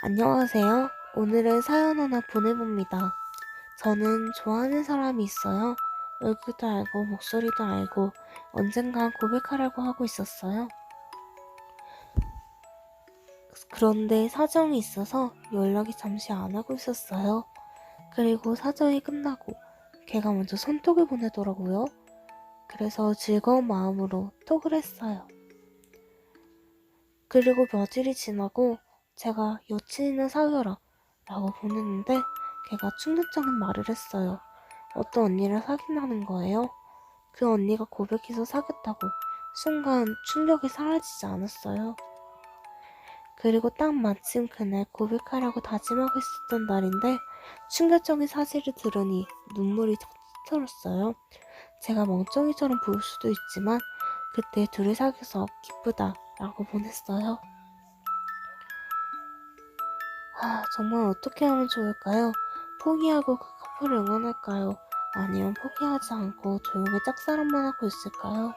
안녕하세요. 오늘은 사연 하나 보내봅니다. 저는 좋아하는 사람이 있어요. 얼굴도 알고 목소리도 알고 언젠간 고백하려고 하고 있었어요. 그런데 사정이 있어서 연락이 잠시 안 하고 있었어요. 그리고 사정이 끝나고 걔가 먼저 손톱을 보내더라고요. 그래서 즐거운 마음으로 톡을 했어요. 그리고 며칠이 지나고 제가 여친이나 사귀어라 라고 보냈는데 걔가 충격적인 말을 했어요. 어떤 언니를 사귀라는 거예요. 그 언니가 고백해서 사귀었다고 순간 충격이 사라지지 않았어요. 그리고 딱 마침 그날 고백하려고 다짐하고 있었던 날인데 충격적인 사실을 들으니 눈물이 터졌어요. 제가 멍청이처럼 보일 수도 있지만 그때 둘이 사귀어서 기쁘다 라고 보냈어요. 아, 정말 어떻게 하면 좋을까요? 포기하고 그 커플을 응원할까요? 아니면 포기하지 않고 조용히 짝사랑만 하고 있을까요?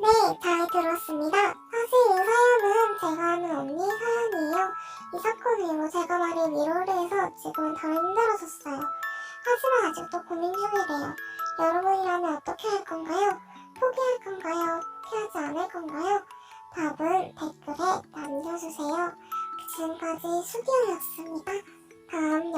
네, 잘 들었습니다. 사실 이 사연은 제가 아는 언니의 사연이에요. 이 사건 이후로 제가 많이 위로를 해서 지금은 더 힘들어졌어요. 하지만 아직도 고민 중이래요. 여러분이라면 어떻게 할 건가요? 포기할 건가요? 피하지 않을 건가요? 답은 댓글에 남겨주세요. 지금까지 수기어였습니다. 다음.